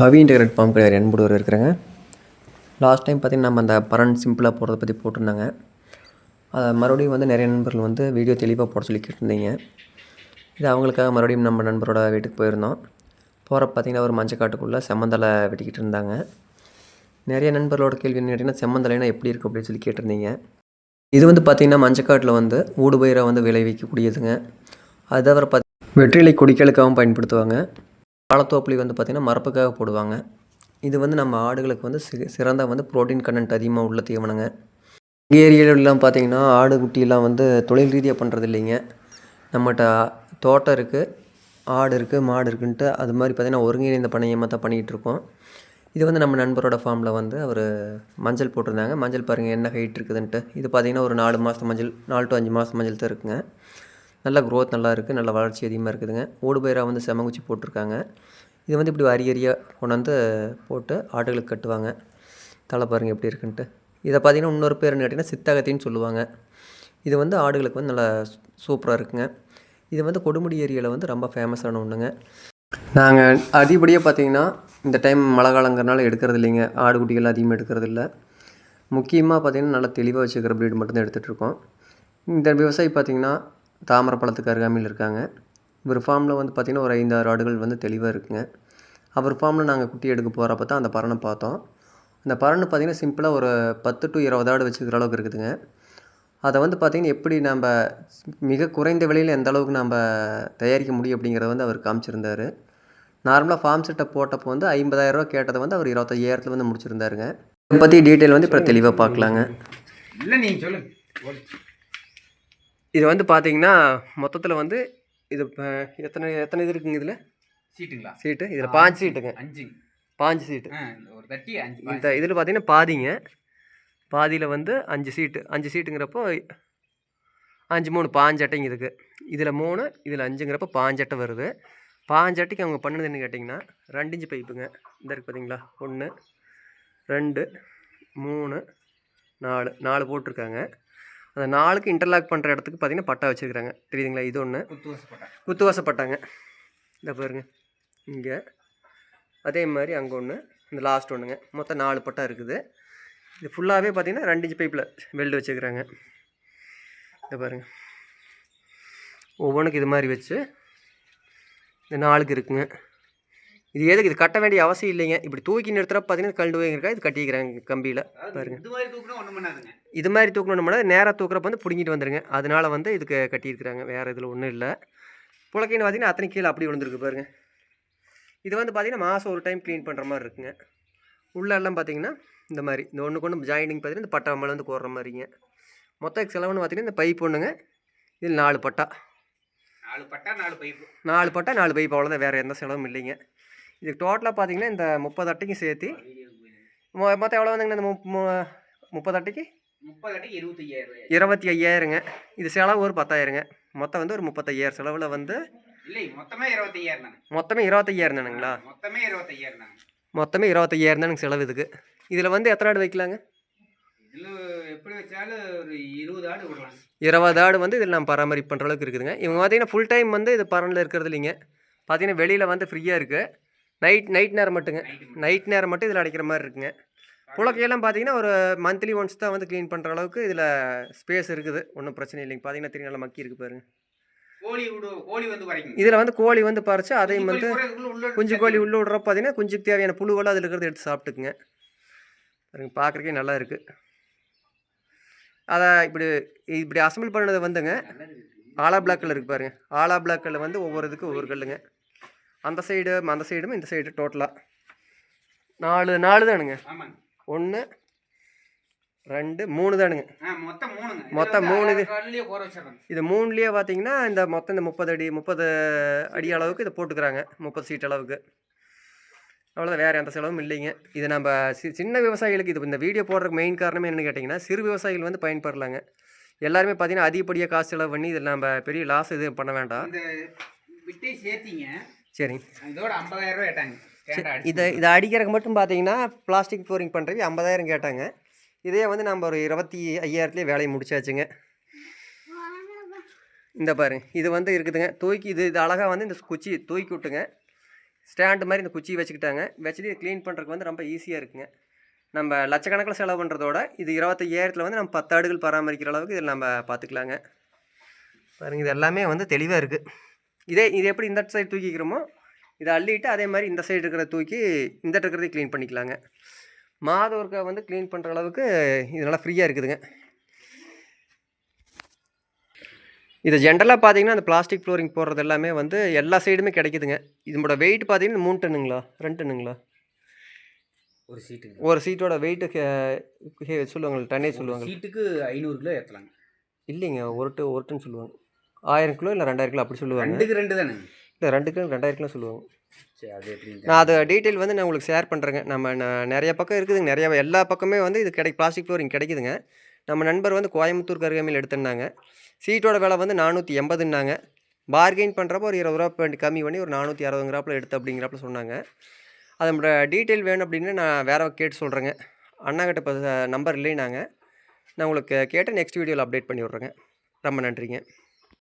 பவி integrate form கிடையாது என்படுவர் இருக்கிறேங்க. Last time பார்த்திங்கன்னா நம்ம அந்த பரன் சிம்பிளாக போடுறத பற்றி போட்டிருந்தாங்க. அதை மறுபடியும் வந்து நிறைய நண்பர்கள் வந்து வீடியோ தெளிவாக போட சொல்லி கேட்டிருந்தீங்க. இது அவங்களுக்காக மறுபடியும் நம்ம நண்பரோட வீட்டுக்கு போயிருந்தோம். போகிற பார்த்திங்கன்னா ஒரு மஞ்சக்காட்டுக்குள்ளே செம்மந்தலை வெட்டிக்கிட்டு இருந்தாங்க. நிறைய நண்பர்களோட கேள்வி என்ன கேட்டிங்கன்னா செம்மந்தலைனா எப்படி இருக்குது அப்படின்னு சொல்லி கேட்டிருந்தீங்க. இது வந்து பார்த்திங்கன்னா மஞ்சக்காட்டில் வந்து ஊடுபயிரை வந்து விளைவிக்கக்கூடியதுங்க. அது தவிர பார்த்தி வெற்றிலை குடிக்கலுக்காகவும் பயன்படுத்துவாங்க. பழத்தோப்புளி வந்து பார்த்திங்கன்னா மரப்புக்காக போடுவாங்க. இது வந்து நம்ம ஆடுகளுக்கு வந்து சி சிறந்த வந்து புரோட்டீன் கண்டென்ட் அதிகமாக உள்ள தீவனங்க. எங்கள் ஏரியாவிலலாம் பார்த்தீங்கன்னா ஆடு குட்டியெல்லாம் வந்து தொழில் ரீதியாக பண்ணுறது இல்லைங்க. நம்மகிட்ட தோட்டம் இருக்குது ஆடு இருக்குது மாடு இருக்குன்ட்டு அது மாதிரி பார்த்திங்கன்னா ஒருங்கிணைந்த பண்ணையமாக தான் பண்ணிகிட்டு இருக்கோம் இது வந்து நம்ம நண்பரோட ஃபார்மில் வந்து அவர் மஞ்சள் போட்டிருந்தாங்க. மஞ்சள் பாருங்கள் என்ன ஹைட் இருக்குதுன்ட்டு. இது பார்த்திங்கன்னா ஒரு நாலு மாதம் மஞ்சள் நாலு டு அஞ்சு மாதம் மஞ்சள் தான் இருக்குங்க. நல்ல க்ரோத் நல்லா இருக்குது நல்ல வளர்ச்சி அதிகமாக இருக்குதுங்க. ஓடுபயிராக வந்து செமங்குச்சி போட்டிருக்காங்க. இது வந்து இப்படி அரிய அரியாக கொண்டாந்து போட்டு ஆடுகளுக்கு கட்டுவாங்க. தலை பாருங்கள் எப்படி இருக்குன்ட்டு. இதை பார்த்தீங்கன்னா இன்னொரு பேர் கேட்டிங்கன்னா சித்தகத்தின்னு சொல்லுவாங்க. இது வந்து ஆடுகளுக்கு வந்து நல்லா சூப்பராக இருக்குங்க. இது வந்து கொடுமுடி ஏரியாவில் வந்து ரொம்ப ஃபேமஸான ஒன்றுங்க நாங்கள் அதிகப்படியாக பார்த்தீங்கன்னா இந்த டைம் மழை காலங்கிறனால எடுக்கிறது இல்லைங்க. ஆடு குட்டிகள் அதிகமாக எடுக்கிறது இல்லை. முக்கியமாக பார்த்தீங்கன்னா நல்லா தெளிவாக வச்சுக்கிற ப்ரீடு மட்டும்தான் எடுத்துகிட்ருக்கோம் இந்த விவசாயி பார்த்தீங்கன்னா தாமரை பழத்துக்கு அருகாமையில் இருக்காங்க. இவர் ஃபார்மில் வந்து பார்த்திங்கன்னா ஒரு ஐந்தாறு ஆடுகள் வந்து தெளிவாக இருக்குங்க. அவர் ஃபார்மில் நாங்கள் குட்டி எடுக்க போகிறப்ப தான் அந்த பறனை பார்த்தோம். அந்த பறனை பார்த்திங்கன்னா சிம்பிளாக ஒரு பத்து டு இருபது ஆடு வச்சுக்கிற அளவுக்கு இருக்குதுங்க. அதை வந்து பார்த்திங்கன்னா எப்படி நம்ம மிக குறைந்த விலையில் எந்த அளவுக்கு நம்ம தயாரிக்க முடியும் அப்படிங்கிறத வந்து அவர் காமிச்சிருந்தார். நார்மலாக ஃபார்ம் செட்டை போட்டப்போ வந்து ஐம்பதாயிரரூவா கேட்டதை வந்து அவர் இருபத்தையாயிரத்தில் வந்து முடிச்சிருந்தாருங்க. இதை பற்றி டீட்டெயில் வந்து இப்போ தெளிவாக பார்க்கலாங்க. இல்லை நீங்கள் சொல்லுங்கள் இது வந்து பார்த்தீங்கன்னா மொத்தத்தில் வந்து இது இப்போ எத்தனை எத்தனை இது இருக்குங்க இதில்? சீட்டுங்களா? சீட்டு. இதில் பாஞ்சு சீட்டுங்க. அஞ்சு. பாஞ்சு சீட்டு. ஒரு தட்டி அஞ்சு இந்த இதில் பார்த்தீங்கன்னா பாதிங்க. பாதியில் வந்து அஞ்சு சீட்டு. அஞ்சு சீட்டுங்கிறப்போ அஞ்சு மூணு பாஞ்சு அட்டைங்க இதுக்கு. இதில் மூணு இதில் அஞ்சுங்கிறப்போ பாஞ்சு அட்டை வருது. பாஞ்சு அட்டைக்கு அவங்க பண்ணது என்ன கேட்டிங்கன்னா ரெண்டு இன்ச்சு பைப்புங்க. இந்த இருக்கு பார்த்தீங்களா ஒன்று ரெண்டு மூணு நாலு. நாலு போட்டிருக்காங்க. அந்த நாலுக்கு இன்டர்லாக் பண்ணுற இடத்துக்கு பார்த்தீங்கன்னா பட்டா வச்சுருக்காங்க தெரியுதுங்களா? இது ஒன்று குத்து வசப்பட்டா குத்துவாசப்பட்டாங்க. இந்த பாருங்க. இங்கே. அதே மாதிரி அங்கே ஒன்று இந்த லாஸ்ட் ஒன்றுங்க மொத்தம் நாலு பட்டா இருக்குது. இது ஃபுல்லாகவே பார்த்தீங்கன்னா ரெண்டு இன்ச் பைப்பில் வெல்டு வச்சுக்கிறாங்க இந்த பாருங்க. ஒவ்வொன்றுக்கு இது மாதிரி வச்சு இந்த நாளுக்கு இருக்குங்க. இது எதுக்கு? இது கட்ட வேண்டிய அவசியம் இல்லைங்க. இப்படி தூக்கி நிறுத்துறப்ப பார்த்தீங்கன்னா கழண்டு போயிருக்கா இது கட்டிக்கிறாங்க கம்பியில். பாருங்க. இது மாதிரி தூக்குனா ஒன்றும் நேராக தூக்குறப்ப வந்து பிடுங்கிட்டு வந்துருங்க. அதனால வந்து இதுக்கு கட்டியிருக்கிறாங்க. வேறு இதில் ஒன்றும் இல்லை. புழக்கைன்னு பார்த்தீங்கன்னா அத்தனை கீழே அப்படி விழுந்துருக்கு பாருங்க. இது வந்து பார்த்தீங்கன்னா மாதம் ஒரு டைம் க்ளீன் பண்ணுற மாதிரி இருக்குங்க. உள்ள எல்லாம் பார்த்தீங்கன்னா இந்த மாதிரி. இந்த ஒன்று கொண்டு ஜாயினிங் பார்த்தீங்கன்னா இந்த பட்டா மேலே வந்து போடுற மாதிரிங்க. மொத்த செலவுன்னு பார்த்தீங்கன்னா இந்த பைப் ஒன்றுங்க இதில் நாலு பட்டா. நாலு பட்டா நாலு பைப்பு. நாலு பட்டா நாலு பைப் அவ்வளோதான் வேறு எந்த செலவும் இல்லைங்க. இது டோட்டலாக பார்த்தீங்கன்னா இந்த முப்பது அட்டைக்கும் சேர்த்து மொத்தம் எவ்வளோ வந்துங்கண்ணா இந்த முப்பது அட்டைக்கு? முப்பது அட்டைக்கு ரூபாய். இருபத்தி ஐயாயிரங்க இது செலவு ஒரு பத்தாயிரங்க. மொத்தம் வந்து ஒரு முப்பத்தையாயிரம் செலவில் வந்து இல்லை மொத்தமே இருபத்தையாயிரம் தானே. மொத்தமே இருபத்தையாயிரம் தானுங்களா? மொத்தமே இருபத்தையாயிரம் தானே. மொத்தமே இருபத்தையாயிரம் தானுங்க செலவு இதுக்கு. இதில் வந்து எத்தனை ஆடு வைக்கலாங்க? இருபது ஆடு வந்து இதில் நம்ம பராமரிப்பு பண்ணுற அளவுக்கு இருக்குதுங்க. இவங்க பார்த்தீங்கன்னா ஃபுல் டைம் வந்து இது பரனில் இருக்கிறது இல்லைங்க. பார்த்தீங்கன்னா வெளியில் வந்து ஃப்ரீயாக இருக்குது நைட் நைட் நேரம் மட்டுங்க. நைட் நேரம் மட்டும் இதில் அடைக்கிற மாதிரி இருக்குங்க. புழக்கையெல்லாம் பார்த்தீங்கன்னா ஒரு மந்த்லி ஒன்ஸ் தான் வந்து க்ளீன் பண்ணுற அளவுக்கு இதில் ஸ்பேஸ் இருக்குது. ஒன்றும் பிரச்சனை இல்லைங்க. பார்த்தீங்கன்னா தெரியும் நல்லா மக்கி இருக்கு பாருங்க. இதில் வந்து கோழி வந்து பறித்து அதையும் வந்து குஞ்சு கோழி உள்ளே விட்றப்ப பார்த்தீங்கன்னா குஞ்சுக்கு தேவையான புழுவெல்லாம் அதில் இருக்கிறத எடுத்து சாப்பிட்டுக்குங்க. பாருங்க பார்க்குறக்கே நல்லா இருக்குது அதை இப்படி இப்படி அசம்பிள் பண்ணது வந்துங்க. ஆலா பிளாக்கில் இருக்கு பாருங்க. ஆலா பிளாக்கில் வந்து ஒவ்வொரு இதுக்கு ஒவ்வொரு கல்லுங்க. அந்த சைடு அந்த சைடும் இந்த சைடு டோட்டலாக நாலு நாலு தானுங்க. ஒன்று ரெண்டு மூணு தானுங்க. மொத்தம் மூணு இது. இது மூணுலேயே பார்த்தீங்கன்னா இந்த மொத்தம் இந்த முப்பது அடி முப்பது அடி அளவுக்கு இதை போட்டுக்கிறாங்க. முப்பது சீட் அளவுக்கு. அவ்வளோதான் வேறு எந்த செலவும் இல்லைங்க. இது நம்ம சி சின்ன விவசாயிகளுக்கு இது இந்த வீடியோ போடுறதுக்கு மெயின் காரணமே என்னன்னு கேட்டிங்கன்னா சிறு விவசாயிகள் வந்து பயன்படலாங்க எல்லாருமே பார்த்தீங்கன்னா அதிகப்படியாக காசு செலவு பண்ணி இதில் நம்ம பெரிய லாஸ் எதுவும் பண்ண வேண்டாம். சேர்த்தீங்க. சரிங்க இதோட ஐம்பதாயிரம் ரூபாய் கேட்டாங்க. கேட்டா இதை இதை அடிக்கிறதுக்கு மட்டும் பார்த்தீங்கன்னா பிளாஸ்டிக் ஃப்ளோரிங் பண்ணுறதுக்கு ஐம்பதாயிரம் கேட்டாங்க. இதே வந்து நம்ம ஒரு இருபத்தி ஐயாயிரத்துலேயே வேலையை முடிச்சாச்சுங்க. இந்த பாருங்க இது வந்து இருக்குதுங்க. தூக்கி இது இது அழகாக வந்து இந்த குச்சி தூக்கி விட்டுங்க. ஸ்டாண்டு மாதிரி இந்த குச்சி வச்சுக்கிட்டாங்க. வச்சுட்டு இது க்ளீன் பண்ணுறதுக்கு வந்து ரொம்ப ஈஸியாக இருக்குங்க. நம்ம லட்சக்கணக்கில் செலவு பண்ணுறதோட இது இருபத்தையாயிரத்தில் வந்து நம்ம பத்து ஆடுகள் பராமரிக்கிற அளவுக்கு இதில் நம்ம பார்த்துக்கலாங்க. பாருங்க இது எல்லாமே வந்து தெளிவாக இருக்குது இதே இது எப்படி இந்த சைடு தூக்கிக்கிறோமோ இதை அள்ளிட்டு அதே மாதிரி இந்த சைடு இருக்கிறத தூக்கி இந்த இருக்கிறதை க்ளீன் பண்ணிக்கலாங்க. மாதம் ஒருக்கா வந்து க்ளீன் பண்ணுற அளவுக்கு இது நல்லா ஃப்ரீயாக இருக்குதுங்க. இது ஜென்ரலாக பார்த்தீங்கன்னா அந்த பிளாஸ்டிக் ஃப்ளோரிங் போடுறது எல்லாமே வந்து எல்லா சைடுமே கிடைக்குதுங்க. இதோட வெயிட் பார்த்தீங்கன்னா மூணு டன்னுங்களா? ரெண்டு டன்னுங்களா? ஒரு சீட்டுங்க. ஒரு சீட்டோட வெயிட்டு சொல்லுவாங்க டன்னே சொல்லுவாங்க சீட்டுக்கு ஐநூறு கிலோ ஏற்றலாங்க இல்லைங்க ஒரு டு ஒரு டன் சொல்லுவாங்க. ஆயிரம் கிலோ இல்லை ரெண்டாயிரம் கிலோ அப்படி சொல்லுவாங்க. ரெண்டுக்கு ரெண்டு தானே? இல்லை ரெண்டு கிலோ ரெண்டாயிரம் கிலோ சொல்லுவாங்க. நான் அது டீட்டெயில் வந்து நான் உங்களுக்கு ஷேர் பண்ணுறேங்க நம்ம நிறைய பக்கம் இருக்குதுங்க. நிறைய எல்லா பக்கமே வந்து இது கிடை பிளாஸ்டிக் ஃப்ளோரிங் கிடைக்குதுங்க. நம்ம நண்பர் வந்து கோயம்புத்தூர் கருகாமையில் எடுத்துருந்தாங்க. சீட்டோட விலை வந்து நானூற்றி எண்பதுன்னாங்க. பார்கெயின் பண்ணுறப்போ ஒரு இருபது ரூபா கம்மி பண்ணி ஒரு நானூற்றி அறுபதுங்கிறாப்புல எடுத்து அப்படிங்கிறாப்புல சொன்னாங்க. அதோட டீட்டெயில் வேணும் அப்படின்னு நான் வேற கேட்டு சொல்கிறேங்க அண்ணாக்கிட்ட இப்போ நம்பர் இல்லைனாங்க. நான் உங்களுக்கு கேட்டு நெக்ஸ்ட் வீடியோவில் அப்டேட் பண்ணி விட்றேங்க. ரொம்ப நன்றிங்க.